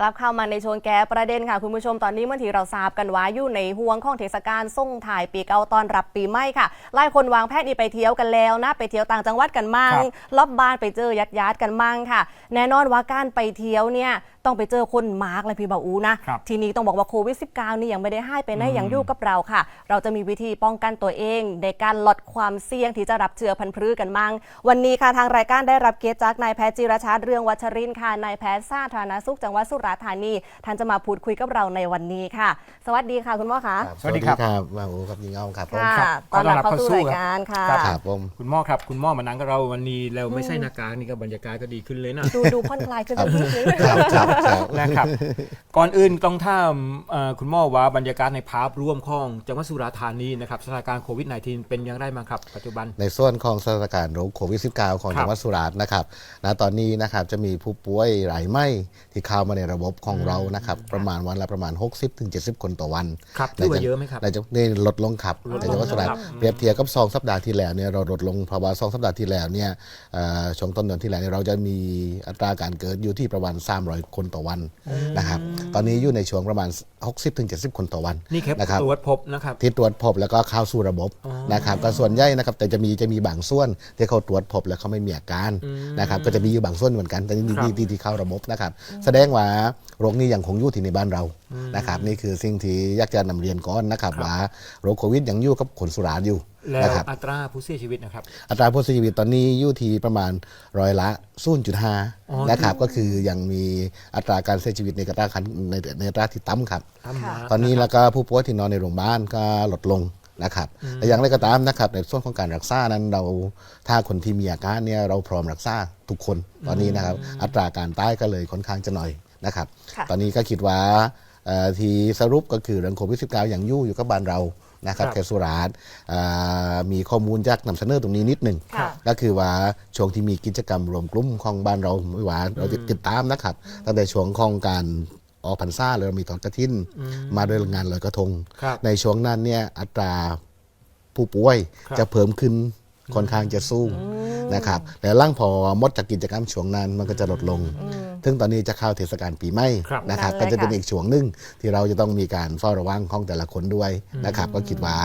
กลับเข้ามาในโชนแก้ประเด็นค่ะ คุณผู้ชมตอนนี้เมื่อที่เราทราบกันว่าอยู่ในห่วงของเทศกาลส่งถ่ายปีเก่าตอนรับปีใหม่ค่ะหลายคนวางแผนนี่ไปเที่ยวกันแล้วนะไปเที่ยวต่างจังหวัดกันมั่งครับลอบบ้านไปเจอญาติญาติๆกันมั่งค่ะ แน่นอนว่าการไปเที่ยวเนี่ยต้องไปเจอคนมาร์กเลยพี่บ่าวอูนะครับทีนี้ต้องบอกว่าโควิด -19 นี่ยังไม่ได้ให้ไปไหนยังอยู่กับเราค่ะ เราจะมีวิธีป้องกันตัวเอง ในการลดความเสี่ยงที่จะรับเชื้อพันธุ์พืชกันมั่ง วันนี้ค่ะทางรายการได้รับเกียรติจากนายแพทย์จิรชาติเรืองวัชรินทร์ค่ะนายแพทย์สาธารณสุขจังหวัดสุราษฎร์ธานีท่านจะมาพูดคุยกับเราในวันนี้ค่ะ สวัสดีค่ะคุณหมอคะครับสวัสดีครับครับมาโอ้ครับยิงเอาครับผมค่ะครับตอนรับขอต้อนรับเข้าสู่เข้าสู่รายการค่ะครับครับผมคุณหมอครับ คุณหมอมานั่งกับเราวันนี้แล้วไม่ใช่หน้ากากนี่ก็บรรยากาศก็ดีขึ้นเลยนะดูดูผ่อนคลายขึ้นสักนิดนึงครับครับครับนะครับ ก่อนอื่นต้องถามเอ่อคุณหมอว่าบรรยากาศในภาพรวมของจังหวัดสุราษฎร์ธานีนะครับสถานการณ์โควิด -19 เป็นอย่างไรบ้างครับ ปัจจุบัน ในส่วนของสถานการณ์โรคโควิด -19 ของครับจังหวัดสุราษฎร์นะครับณตอนนี้นะครับจะมีผู้ป่วยรายไหมที่เข้ามาในระบบของเรานะครับประมาณวันละประมาณ 60-70 คนต่อวันครับถือว่าเยอะไหมครับ ในจังนี่ลดลงครับลดลงในจังหวัดสุราษฎครัร์บเปรียบเทียบกับสองสัปดาห์ที่แล้วเนี่ยเราลดลงเพราะว่าสองสัปดาห์ที่แล้วเนี่ยเอ่อช่วงต้นเดือนที่แล้วเนี่ยเราจะมีอัตราการเกิดอยู่ที่ประมาณ300 คนต่อวันนะครับตอนนี้อยู่ในช่วงประมาณ 60-70 คนต่อวันนี่แค่นะครับตรวจพบนะครับที่ตรวจพบแล้วก็เข้าสู่ระบบนะครับก็ส่วนใหญ่นะครับแต่จะมีจะมีบางส่วนที่เขาตรวจพบแล้วเขาไม่มีอาการนะครับก็จะมีอยู่บางส่วนเหมือนกันแต่นี่ครับที่ที่ที่เข้าระบบนะครับแสดงว่าโรคนี้ยังคงอยู่ที่ในบ้านเรานะครับนี่คือสิ่งที่อยากจะนำเรียนก่อนนะครับว่าโรคโควิดยังอยู่กับคนสุราษฎร์อยู่ แล้วนะครับ อัตราผู้เสียชีวิตนะครับ อัตราผู้เสียชีวิตตอนนี้อยู่ที่ประมาณร้อยละอ๋อ 0.5นะครับ ก็คือยังมีอัตราการเสียชีวิตในอัตราคันในในอัตราที่ต่ำครับ ตามมาตอนนี้แล้วก็ผู้ป่วยที่นอนในโรงพยาบาลก็ลดลงนะครับแต่อย่างไรก็ตามนะครับในส่วนของการรักษานั้นเราถ้าคนที่มีอาการเนี่ยเราพร้อมรักษาทุกคนตอนนี้นะครับ อัตราการตายก็เลยค่อนข้างจะหน่อยนะครับ ค่ะ ตอนนี้ก็คิดว่าเอ่อที่สรุปก็คือเรื่องโควิด -19 อย่างยู่อยู่กับบ้านเรา นะครับครับแคสุราษฎร์เอ่อมีข้อมูลจากนำเสนอตรงนี้นิดหนึ่งค่ะก็คือว่าช่วงที่มีกิจกรรมรวมกลุ่มของบ้านเราไม่ว่าเราจะติดตามนะครับตั้งแต่ช่วงของการออกพรรษาเลยเรามีทอดกระทินมาด้วยงานลอยกระทงครับในช่วงนั้นเนี่ยอัตราผู้ป่วยครับจะเพิ่มขึ้น ค่อนข้างจะสูงนะครับแต่ล่างพอหมดจากกิจกรรมช่วงนั้นมันก็จะลดลง ซึ่งตอนนี้จะเข้าเทศกาลปีใหม่ครับนะครับนั่ก็นแหละจะเป็นค่ะอีกช่วงหนึ่งที่เราจะต้องมีการเฝ้าระวังของแต่ละคนด้วยนะครับก็คิดว่า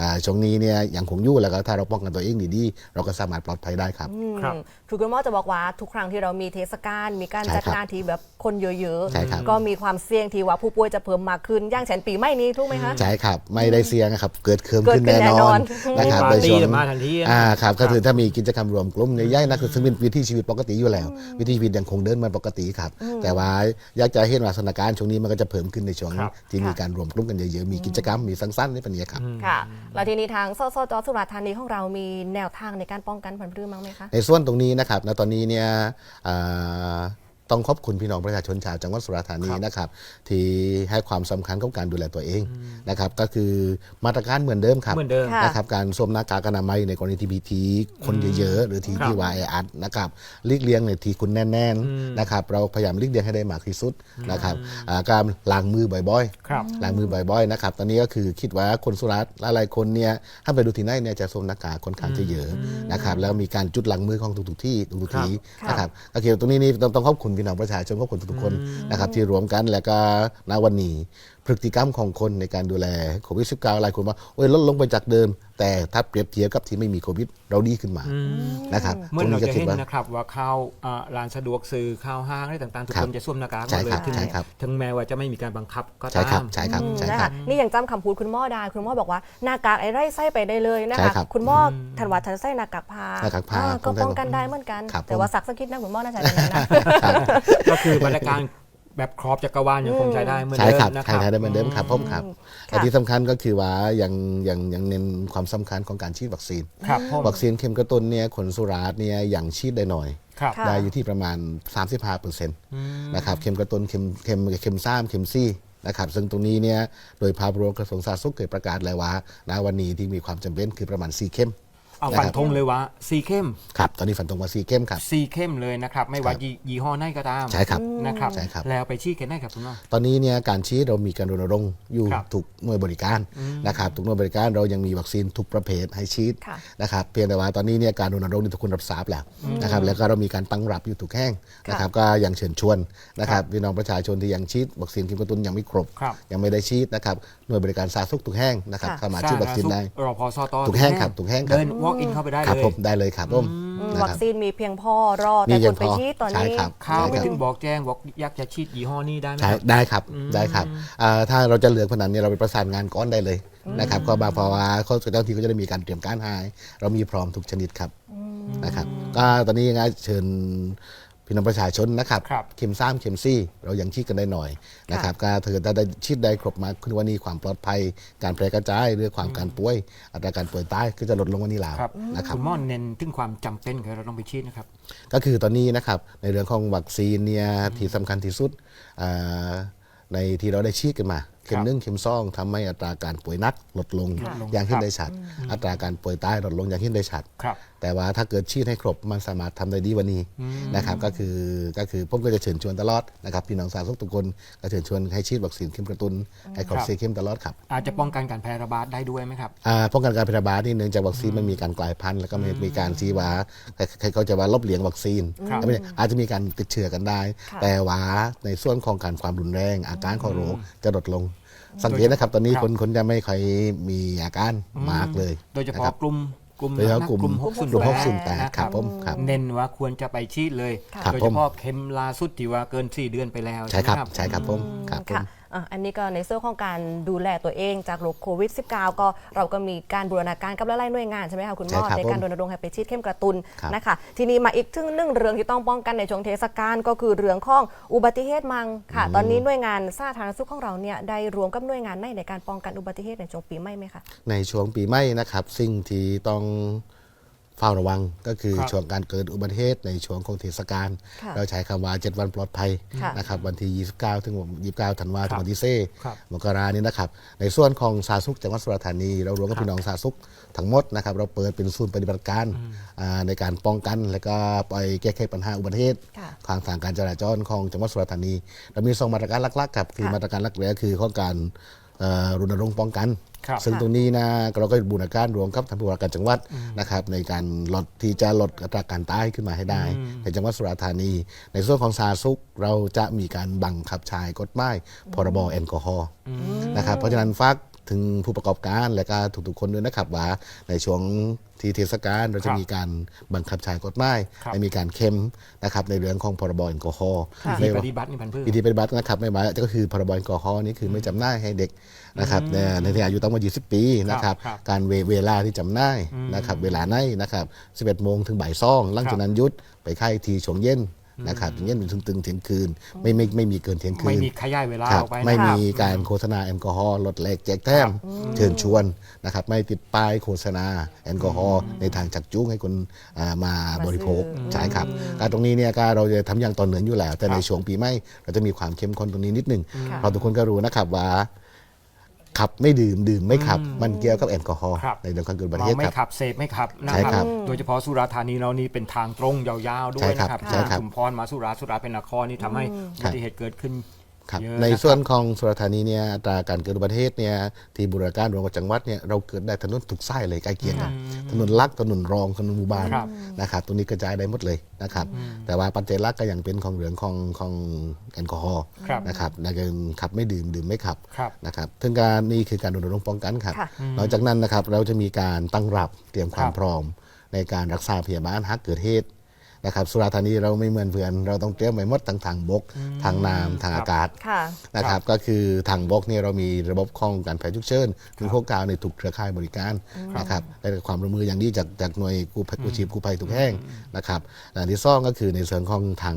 อ่าช่วงนี้เนี่ยยังคงอยู่แล้วก็ถ้าเราป้องกันตัวเองดีๆเราก็สามารถปลอดภัยได้ครับครับคือคุณหมอจะบอกว่าทุกครั้งที่เรามีเทศกาลมีการใช่จัดครับงานที่แบบคนเยอะใช่ครับๆก็มีความเสี่ยงที่ว่าผู้ป่วยจะเพิ่มมากขึ้นอย่างเช่นปีใหม่นี้ถูกไหมคะใช่ครับไม่ได้เสี่ยงนะครับเกิดเคิมเกิดขึ้นขึ้นแน่นอนแน่นอนนะครับมีปาร์ตี้ในช่วงมาทันทีนะอ่าครับครัก็บคือถ้ามีกิจกรรมรวมกลุ่มในย่อยนะคือซึ่งเป็นวิถีชีวิตปกติอยู่แล้ว วิถีชีวิตยังคงเดินมาปกติครับ แต่ว่าอยากจะเห็นว่าสถานการณ์ช่วงนี้มันก็จะเพิ่มขึ้นในช่วงครับที่มีการรวมกลุ่มกันเยอะๆมีกิจกรรมมีสั้นๆนี่เป็นอย่างนี้ครับค่ะแล้วทีนี้ทางสสจสุราษฎร์ธานีของเรามีแนวทางในการป้องกันพันธุ์พืชมั้งไหมคะในส่วนตรงนี้นะครับณตอนนี้เนี่ยอ่า ต้องขอบคุณพี่น้องประชาชนชาวจังหวัดสุราษฎร์ธานีนะครับ ที่ให้ความสำคัญกับการดูแลตัวเองนะครับก็คือมาตรการเหมือนเดิมครับเหมือนเดิมค่ะนะครับการสวมหน้ากากอนามัยในกรณีที่มีทีคนเยอะๆหรือทีครับที่วายอัดนะครับหลีกเลี่ยงในทีคุณแน่นๆนะครับเราพยายามหลีกเลี่ยงให้ได้มากที่สุดนะครับอ่าการล้างมือบ่อยๆครับล้างมือบ่อยๆนะครับตอนนี้ก็คือคิดว่าคนสุราษฎร์หลายๆคนเนี่ยถ้าไปดูที่ไหนเนี่ยจะสวมหน้ากากค่อนข้างจะเยอะนะครับแล้วมีการจุดล้างมือของทุกๆที่ทุกๆที่ครับนะครับก็คือตรงนี้นี่ต้องต้องขอบคุณพี่น้องประชาชนขอบคุณทุกๆคนนะครับที่รวมกันแล้วก็ณวันนี้ พฤติกรรมของคนในการดูแลโควิด -19 หลายคนว่าโอ้ยลดลงไปจากเดิม แต่ถ้าเปรียบเทียบกับที่ไม่มีโควิดเราดีขึ้นมานะครับเมื่อตรงเรานี้ก็จะคิดเห็นว่านะครับว่าข้าวอ่าร้านสะดวกซื้อข้าวห้างอะไรต่างๆทุกครัคบนจะสวมหน้ากากหมใช่ดเลยครับถึงใช่ครับถึงแม้ว่าจะไม่มีการบังคับก็ใช่ตาครับมใช่ครับอืมใช่นะครัคะบนี่ยังจำคำพูดคุณหมอได้คุณหมอบอกว่าหน้ากากไอ้ไร่ไส้ไปได้เลยนะใช่คะครับคุณหมอทันวัดทันไส้หน้ากากผ้าหน้ากากผ้าอ่ก็ป้ป้อองงกักันนได้เหมือนกันครับแต่ผมว่าสักสักคิดนะคุณหมอน่าจะอย่างนั้นนะก็คือมาตรการ แบบครอบจักรวาลยังคงใช้ได้เหมือนใช่เดิมครับนะคใช่รับใช้ได้เหมือนเดิมครับผมครับค่ะ แต่ที่สำคัญก็คือว่ายังยังยังเน้นความสำคัญของการฉีดวัคซีน ครับผมวัคซีนเข็มกระตุ้นเนี่ยคนสุราษฎร์เนี่ยยังฉีดได้หน่อย ครับ ค่ะ ได้อยู่ที่ประมาณ 35%นะครับเข็มกระตุ้นเข็มเข็มเข็มซ้ำเข็มซี่นะครับซึ่งตรงนี้เนี่ยโดยภาพรวมกระทรวงสาธารณสุขเคยประกาศเลยว่าณวันนี้ที่มีความจำเป็นคือประมาณ 4 เข็ม เอานะฟันครับธงเลยว่าซีเข้มครับตอนนี้ฝันตรงมาซีเข้มครับซีเข้มเลยนะครับ ไม่ว่าครับยี่ยี่ห้อไหนก็ตามใช่ครับนะครับใช่ครับแล้วไปชี้กันได้ครับคุณหมอตอนนี้เนี่ยการฉีดเรามีการรณรงค์อยู่ครับทุกหน่วยบริการนะครับทุกหน่วยบริการเรายังมีวัคซีนทุกประเภทให้ฉีดค่ะนะครับเพียงแต่ว่าตอนนี้เนี่ยการรณรงค์นี่ทุกคนรับทราบแล้วนะครับแล้วก็เรามีการตั้งรับอยู่ทุกแห่งนะครับก็ยังเชิญชวนนะครับพี่น้องประชาชนที่ยังฉีดวัคซีนเข็มกระตุ้นยังไม่ครบครับยังไม่ได้ฉีดนะครับหน่วยบริการสาธารณสุขทุกแห่งนะครับค่ะสามารถฉีดวัคซีนได้รอพอสตทุกแห่งครับทุกแห่งครับเดิน walk in เข้าไปได้ครับเลยผมได้เลยครับผมอืมนะวัคครับ ซีนมีเพียงพอรอมีแต่เพีคยนงไปพอชี้ตอนใช่นี้ ครับข้าวไปใช่ครับถึงบอกแจ้งบอกอยากจะฉีดยี่ห้อนี้ได้ไหมใช่ครับ ได้ครับได้ครับอ่าถ้าเราจะเหลือกขนาดนี้เราไปประสานงานก้อนได้เลยนะครับก็บางภาวะเขาเจ้าหน้าที่ก็จะได้มีการเตรียมการหายเรามีพร้อมทุกชนิดครับนะครับ ก็ตอนนี้ยังไงเชิญ พี่น้องประชาชนนะครับ ครับ เข็มสามเข็มสี่เรายังฉีดกันได้หน่อยนะครับก็ถ้าเกิดได้ฉีดได้ครบมาคุณวันนี้ความปลอดภัย การแพร่กระจายหรือความการป่วย อัตราการป่วยตายก็จะลดลงวันนี้แล้วครับนะครับ คุณหมอเน้นถึงความจำเป็นคือเราต้องไปฉีดนะครับ ก็คือตอนนี้นะครับในเรื่องของวัคซีนเนี่ยที่สำคัญที่สุดอ่าในที่เราได้ฉีดกันมา เข็มหนึ่งเข็มสองทำให้อัตราการป่วยหนักลดลงลดลงอย่างเห็คนรับได้ชัด อัตราการป่วยตายลดลงอย่างเห็นได้ชัดครับแต่ว่าถ้าเกิดฉีดให้ครบมันสามารถทำได้ดีกวันนี้นะครับก็คือก็คือผมก็จะเชิญชวนตลอดนะครับพี่น้องสาธารณสุขทุกคนก็เชิญชวนให้ฉีดวัคซีนเข็มกระตุ้นให้ครบครับสี่เข็มตลอดครับอาจจะป้องกันการแพร่ระบาดได้ด้วยไหมครับอ่าป้องกันการแพร่ระบาดนี่เนื่องจากวัคซีนมันมีการกลายพันธุ์แล้วก็มีมีการซีว่าใครเขาจะว่าลบเลียงวัคซีนครับไม่ได้อาจจะมีการติดเชื้อกันได้ค่ะแต่ว่าในส่วนของการความรุนแรงอาการของโรคจะลดลง สังเกตนะครับ ตอนนี้ครับคนคนจะไม่ค่อยมีอาการมากเลยโดยเฉนพาะครับกลุ่มกลุ่มโดยเฉพาะนะกลุ่มกลุ่มหกกลุ่มศูนย์หกศูนย์แปดนะครับผมครับ เน้นว่าควรจะไปฉีดเลยครับโดยผเฉมพาะเข็มล่าสุดที่ว่าเกิน 4 เดือนไปแล้วใช่ครับไหมใช่ครับผมครับผมค่ะ อะอันนี้ก็ในส่วนของการดูแลตัวเองจากโรคโควิด -19 ก็เราก็มีการบูรณาการกับหลายๆหน่วยงานใช่ไหมคะคุณหมอใช่ครับในการผมรณรงค์ให้ไปฉีดเข้มกระตุนครับนะคะ ทีนี้มาอีกทึ่งหนึ่งเรื่องที่ต้องป้องกันในช่วงเทศกาลก็คือเรื่องของอุบัติเหตุมังค่ะ ตอนนี้หน่วยงานสาธารณสุขของเราเนี่ยได้รวมกับหน่วยงานในในการป้องกันอุบัติเหตุในช่วงปีใหม่ไหมคะ ในช่วงปีใหม่นะครับ สิ่งที่ต้อง เฝ้าระวังก็คือครับช่วงการเกิดอุบัติเหตุในช่วงของเทศกาลค่ะเราใช้คำว่า 7 วันปลอดภัยค่ะนะครับวันที่ 29 ถึง 29 ธันวาครับถึงวันที่เซ่ครับมกรานี้นะครับ ในส่วนของสาธารณสุขจังหวัดสุราษฎร์ธานี เรารวมกับครับพี่น้องสาธารณสุขทั้งหมดนะครับเราเปิดเป็นศูนย์ปฏิบัติการอ่าในการป้องกันและก็ไปแก้ไขปัญหาอุบัติเหตุค่ะทางทางการจราจรของจังหวัดสุราษฎร์ธานี เรามีสองมาตรการหลักๆครับคือค่ะมาตรการหลักแรกคือข้อการเอ่อ รณรงค์ป้องกันครับซึ่งตรงนี้นะเราก็บูรณาการรวมกับทางผู้ว่าการจังหวัดนะครับในการลดที่จะลดอัตราการตายขึ้นมาให้ได้ ในจังหวัดสุราษฎร์ธานี ในส่วนของสาธารณสุขเราจะมีการบังคับใช้กฎหมายพรบแอลกอฮอล์นะครับเพราะฉะนั้นฝาก ถึงผู้ประกอบการและก็ทุกๆคนด้วยนะครับว่าในช่วงที่เทศกาลเราจะครับมีการบังคับใช้กฎหมายครับให้มีการเข้มนะครับในเรื่องของพรบแอลกอฮอล์ค่ะวิธีไม่ปว่า ฏิบัตินี่พันธุ์พืช วิธีปฏิบัตินะครับไม่หมายก็คือพรบแอลกอฮอล์นี่คือไม่จำหน่ายให้เด็กนะครับในในที่อายุต่ำกว่า20 ปีนะครับครับ การเวเวลาที่จำหน่ายนะครับเวลาไหนนะครับ11โมงถึงบ่ายสองหลังจากนั้นหยุดไปค่ายทีช่วงเย็น นะครับถึงเย็นถึงถึงเที่ยงคืนไม่ไม่ไม่มีเกินเที่ยงคืไม่นมีขยายเวลาครัอบอกไปนะไม่ครับ มีการโฆษณาแอลกอฮอล์ลดแลกแจกแถมเชิญชวนนะครับไม่ติดป้ายโฆษณาแอลกอฮอล์ในทางจักจูงให้คนอ่ามาบริโภคใช่ครับการตรงนี้เนี่ยก็เราจะทำอย่างต่อเนื่องอยู่แล้ว แต่ในช่วงปีใหม่เราจะมีความเข้มข้นตรงนี้นิดหนึ่งค่ะเพราะทุกคนก็รู้นะครับว่า ขับไม่ดื่มดื่มไม่ขับ มันเกี่ยวกับแอลกอฮอล์ครับ ในเรื่องการเกิดอุบัติเมาเหตุไม่ครับ ขับเสพไม่ขับนะใช่คครัรับบโดยเฉพาะสุราษฎร์ธานีเรานี่เป็นทางตรงยาวๆด้วใช่ยครับนะครับใช่ครับชุมพรมาสุราษฎร์สุราษฎร์เป็นนครนี่ทำให้อุบัติเหตุเกิดขึ้น ครับเยอะในนะครับส่วนของสุราษฎร์ธานีเนี่ยอัตราการเกิดอุบัติเหตุเนี่ยที่บูรณาการรวมกับจังหวัดเนี่ยเราเกิดได้ถนนทุกไส้เลยใกล้เคียงกันถนนลักถนนรองถนนหมู่บ้านครับ นะครับตรงนี้กระจายได้หมดเลยนะครับ แต่ว่าปัจจัยหลักก็ยังเป็นของเหลืองของของแอลกอฮอล์ครับนะครับในการขับไม่ดื่มดื่มไม่ขับครับ นะครับถึงการนี่คือการรณรงค์ป้องกันครับ ค่ะนอกจากนั้นนะครับเราจะมีการตั้งรับเตรียมความครับ พร้อม ในการรักษาพยาบาลหากเกิดเหตุ นะครับสุราษฎร์ธานีเราไม่เหมือนเพื่อน เราต้องเตรียมไว้หมดทั้งทางบก ทางน้ำทางครับอากาศค่ะ นะครับก็คือทางบกเนี่ยเรามีระบบข้องการแพทย์ฉุกเฉินมีพวกกาวในทุกเครือข่ายบริการนะครับได้รับความร่วมมืออย่างดีจากจากหน่วยกู้ภัยกู้ชีพกู้ภัยทุกแห่งนะครับอันที่สองก็คือในส่วนของทาง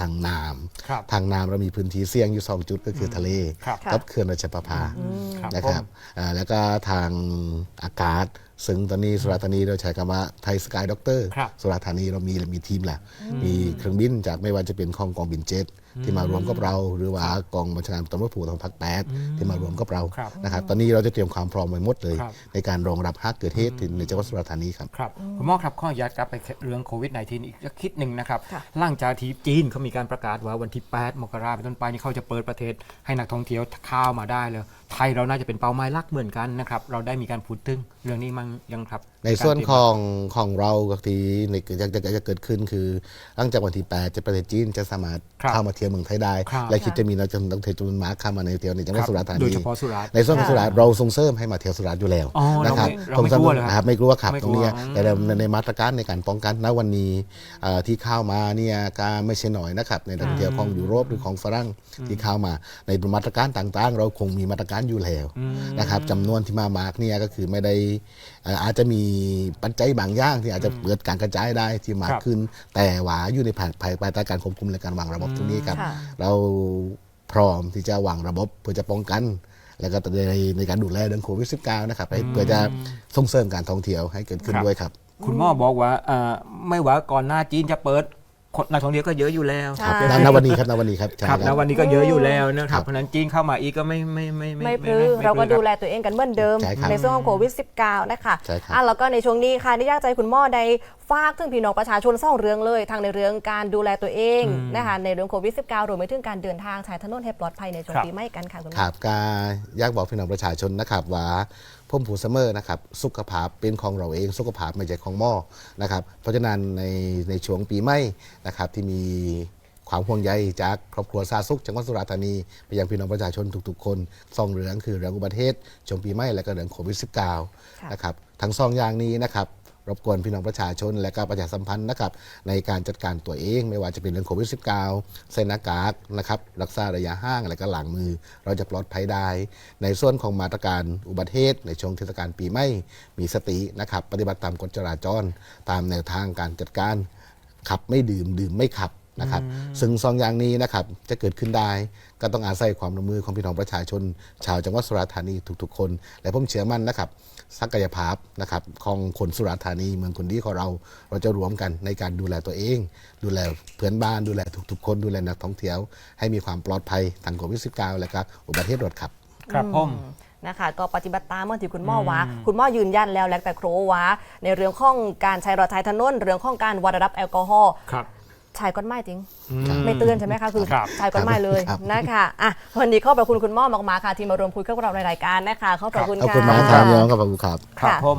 ทางน้ครับำทางน้ำเรามีพื้นที่เสี่ยงอยู่สองจุดก็คือทะเลครับกับเขื่อนราชประภาครับนะครับอ่าแล้วก็ทางอากาศซึ่งตอนนี้สุราษฎร์ธานีเราใช้คำว่าไทยสกายด็อกเตอร์ครับสุราษฎร์ธานีเรามีมีทีมแหละมีเครื่องบินจากไม่ว่าจะเป็นของกองบินเจ็ตที่มารวมกับเรา หรือว่ากองบัญชาการตำรวจภูธรภาคแปดที่มารวมกับเราครับนะครับตอนนี้เราจะเตรียมความพร้อมไว้หมดเลยครับในการรองรับหากเกิดเหตุในจังหวัดสุราษฎร์ธานีครับครับคุณหมอครับข้ออนุญาตกลับไปเรื่องโควิด -19 อีกสักคิดหนึ่งนะครับค่ะหลังจากที่จีนเขามีการประกาศว่าวันที่ 8 มกราคมเป็นต้นไปนี่เขาจะเปิดประเทศให้นักท่องเที่ยวเข้ามาได้เลย ไทยเราน่าจะเป็นเป้าหมายหลักเหมือนกันนะครับ เราได้มีการพูดถึงเรื่องนี้มั้งยังครับ ในส่วนของของเราก็ที่ในจะจะจะจะเกิดขึ้นคือหลังจากวันที่ 8 จะประเทศจีนจะสามารถครับเข้ามาเที่ยวเมืองไทยได้ ครับและคิดจะมีเราจะต้องเทจำนวนมากเข้ามาในเที่ยวในจังหวัดสุราษฎร์ธานีโดยเฉพาะสุราษฎร์ในส่วนของค่ะสุราษฎร์เราส่งเสริมให้มาเที่ยวสุราษฎร์อยู่แล้วอ๋อเรานะครับไม่เราไม่ส่งสริกลัวเหรอครับนะครับไม่กลัวครับไม่ตกลัวรงเนี้ยอืมแต่ในในมาตรการในการป้องกันณวันนี้เอ่อที่เข้ามาเนี่ยก็ไม่ใช่น้อยนะครับในนักท่องเที่ยวของยุโรปหรือของฝรั่งที่เข้ามาในมาตรการต่างๆ เราคงมีมาตรการอยู่แล้วนะครับจำนวนที่มามากเนี่ยก็คือไม่ได้เอ่ออาจจะมีปัจจัยบางอย่างที่อาจจะเกิดการกระจายได้ที่มากครับขึ้น แต่ว่าอยู่ในภายภายภายใต้การควบคุมและการวางระบบตรงนี้ครับค่ะเราพร้อมที่จะวางระบบเพื่อจะป้องกัน แล้วก็ในในการดูแลเรื่องโควิด -19 นะครับให้เพื่อจะส่งเสริมการท่องเที่ยวให้เกิดขึ้นครับด้วยครับ คุณหมอบอกว่าอ่าไม่ว่าก่อนหน้าจีนจะเปิด คนนักท่องเที่ยวก็เยอะอยู่แล้วใช่ณณวันนี้ครับณวันนี้ครับใช่ครับคณรับวันนี้ก็เยอะอยู่แล้วนะคครัรับบเพราะฉะนั้นจีนเข้ามาอีกก็ไม่ไม่ไม่ไม่พลื้เราก็ไม่พดูครับแลตัวเองกันเหมือนเดิม ใช่ครับในส่วนของโควิด -19 นะคะใช่ครับ อะแล้วก็ในช่วงนี้ค่ะนี่อยากใจคุณหมอได้ ฝากถึงพี่น้องประชาชนสองเรื่องเลยทางในเรื่องการดูแลตัวเองนะคะในเรื่องโควิด -19 รวมไปถึงการเดินทางใช้ถนนให้ปลอดภัยในช่วงครับปีใหม่กันค่ะคุณหมคอรับก็อยากบอกพี่น้องประชาชนนะครับว่าพ่มผูเสมอนะครับสุขภาพเป็นของเราเอง สุขภาพไม่ใช่ของหม้อนะครับเพราะฉะนั้นในในช่วงปีใหม่นะครับที่มีความห่วงใยจากครอบครัวซาสุขจังหวัดสุราษฎร์ธานีไปยังพี่น้องประชาชนทุกๆ คนสองเรื่องคือเรื่องอุบัติเหตุช่วงปีใหม่และก็เรื่องโควิด -19 นะครับทั้งสองอย่างนี้นะครับ รบกวนพี่น้องประชาชน และก็ประชาสัมพันธ์นะครับในการจัดการตัวเอง ไม่ว่าจะเป็นเรื่องโควิด -19 ใส่หน้ากากนะครับรักษาระยะห่างและก็หลังมือ เราจะปลอดภัยได้ ในส่วนของมาตรการอุบัติเหตุในช่วงเทศกาลปีใหม่มีสตินะครับปฏิบัติตามกฎจราจร ตามแนวทางการจัดการ ขับไม่ดื่มดื่มไม่ขับ นะครับซึ่งสองอย่างนี้นะครับจะเกิดขึ้นได้ก็ต้องอาศัยความร่วมมือของพี่น้องประชาชน ชาวจังหวัดสุราษฎร์ธานีทุกๆ คน และผมเชื่อมั่นนะครับศักยภาพนะครับของคนสุราษฎร์ธานีเมืองคนดีของเรา เราจะรวมกันในการดูแลตัวเอง ดูแลเพื่อนบ้านดูแลทุกๆ คนดูแลนักท่องเที่ยว ให้มีความปลอดภัยทางโควิด -19 และก็อุบัติเหตุรถครับ ครับผมนะคะก็ปฏิบัติตามเมื่อที่คุณหมอว่า คุณหมอยืนยันแล้วและแต่โครว่าในเรื่องของการใช้รถใช้ถนนเรื่องของการวัดระดับแอลกอฮอล์ ครับใช้ก้อนไม้จริงครับไม่เตือนใช่ไหมคะคือครับใช้ก้อนไม้เลยครับ นะคะอะวันนี้ขอบพระคุณคุณหมอมากๆค่ะที่มารวมคุยกับเราในรายการนะคะขอบพระคุณขอบค่ะ คุณมากครับน้องขอบคุณครับ ครับค่ะผม